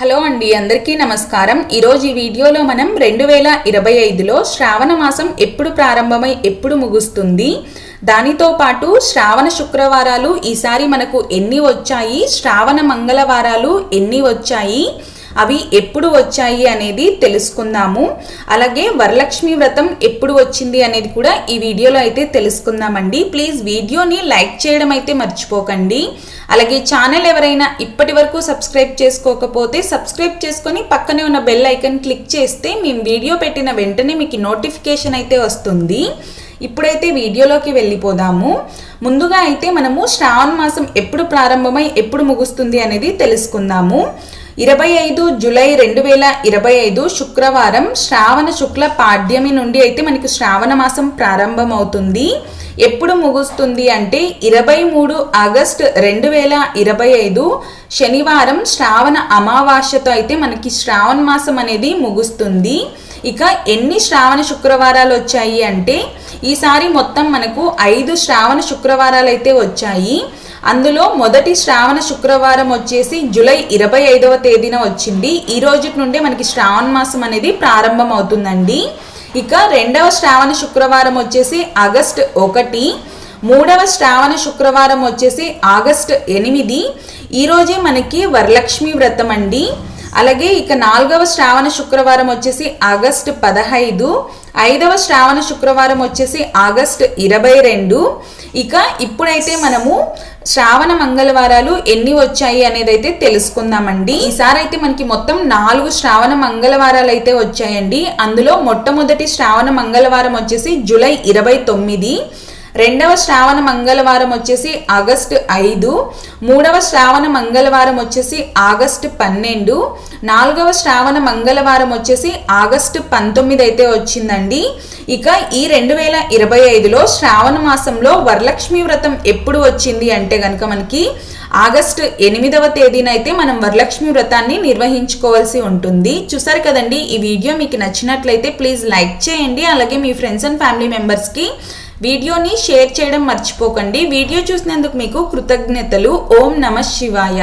Hello అండి అందరికీ నమస్కారం. ఈరోజు ఈ వీడియోలో మనం రెండు వేల ఇరవై ఐదులో శ్రావణ మాసం ఎప్పుడు ప్రారంభమై ఎప్పుడు ముగుస్తుంది? దానితో పాటు శ్రావణ శుక్రవారాలు ఈసారి మనకు ఎన్ని వచ్చాయి? శ్రావణ మంగళవారాలు ఎన్ని వచ్చాయి? అవి ఎప్పుడు వచ్చాయి అనేది తెలుసుకుందాము. అలాగే వరలక్ష్మి వ్రతం ఎప్పుడు వచ్చింది అనేది కూడా ఈ వీడియోలో అయితే తెలుసుకుందామండి. ప్లీజ్ వీడియోని లైక్ చేయడం అయితే మర్చిపోకండి. అలాగే ఛానల్ ఎవరైనా ఇప్పటి వరకు సబ్స్క్రైబ్ చేసుకోకపోతే సబ్స్క్రైబ్ చేసుకొని పక్కనే ఉన్న బెల్ ఐకన్ క్లిక్ చేస్తే మేము వీడియో పెట్టిన వెంటనే మీకు నోటిఫికేషన్ అయితే వస్తుంది. ఇప్పుడైతే వీడియోలోకి వెళ్ళిపోదాము. ముందుగా అయితే మనము శ్రావణ మాసం ఎప్పుడు ప్రారంభమై ఎప్పుడు ముగుస్తుంది అనేది తెలుసుకుందాము. ఇరవై ఐదు జులై రెండు వేల ఇరవై ఐదు శుక్రవారం శ్రావణ శుక్ల పాడ్యమి నుండి అయితే మనకి శ్రావణ మాసం ప్రారంభమవుతుంది. ఎప్పుడు ముగుస్తుంది అంటే ఇరవై మూడు ఆగస్ట్ రెండు వేల ఇరవై ఐదు శనివారం శ్రావణ అమావాస్యతో అయితే మనకి శ్రావణ మాసం అనేది ముగుస్తుంది. ఇక ఎన్ని శ్రావణ శుక్రవారాలు వచ్చాయి అంటే ఈసారి మొత్తం మనకు ఐదు శ్రావణ శుక్రవారాలు అయితే వచ్చాయి. అందులో మొదటి శ్రావణ శుక్రవారం వచ్చేసి జూలై ఇరవై ఐదవ తేదీన వచ్చింది. ఈ రోజు నుండి మనకి శ్రావణ మాసం అనేది ప్రారంభం అవుతుందండి ఇక రెండవ శ్రావణ శుక్రవారం వచ్చేసి ఆగస్ట్ ఒకటి మూడవ శ్రావణ శుక్రవారం వచ్చేసి ఆగస్ట్ ఎనిమిది. ఈరోజే మనకి వరలక్ష్మి వ్రతం అండి. అలాగే ఇక నాలుగవ శ్రావణ శుక్రవారం వచ్చేసి ఆగస్ట్ పదహైదు ఐదవ శ్రావణ శుక్రవారం వచ్చేసి ఆగస్ట్ ఇరవై రెండు ఇక ఇప్పుడైతే మనము శ్రావణ మంగళవారాలు ఎన్ని వచ్చాయి అనేది అయితే తెలుసుకుందామండి. ఈసారి అయితే మనకి మొత్తం నాలుగు శ్రావణ మంగళవారాలు అయితే వచ్చాయండి. అందులో మొట్టమొదటి శ్రావణ మంగళవారం వచ్చేసి జూలై ఇరవై తొమ్మిది రెండవ శ్రావణ మంగళవారం వచ్చేసి ఆగస్టు ఐదు మూడవ శ్రావణ మంగళవారం వచ్చేసి ఆగస్టు పన్నెండు నాలుగవ శ్రావణ మంగళవారం వచ్చేసి ఆగస్టు పంతొమ్మిది అయితే వచ్చిందండి. ఇక ఈ రెండు వేల ఇరవై ఐదులో శ్రావణ మాసంలో వరలక్ష్మి వ్రతం ఎప్పుడు వచ్చింది అంటే కనుక మనకి ఆగస్టు ఎనిమిదవ తేదీన అయితే మనం వరలక్ష్మి వ్రతాన్ని నిర్వహించుకోవాల్సి ఉంటుంది. చూసారు కదండి ఈ వీడియో మీకు నచ్చినట్లయితే ప్లీజ్ లైక్ చేయండి. అలాగే మీ ఫ్రెండ్స్ అండ్ ఫ్యామిలీ మెంబర్స్కి వీడియోని షేర్ చేయడం మర్చిపోకండి. వీడియో చూసినందుకు మీకు కృతజ్ఞతలు. ఓం నమ శివాయ.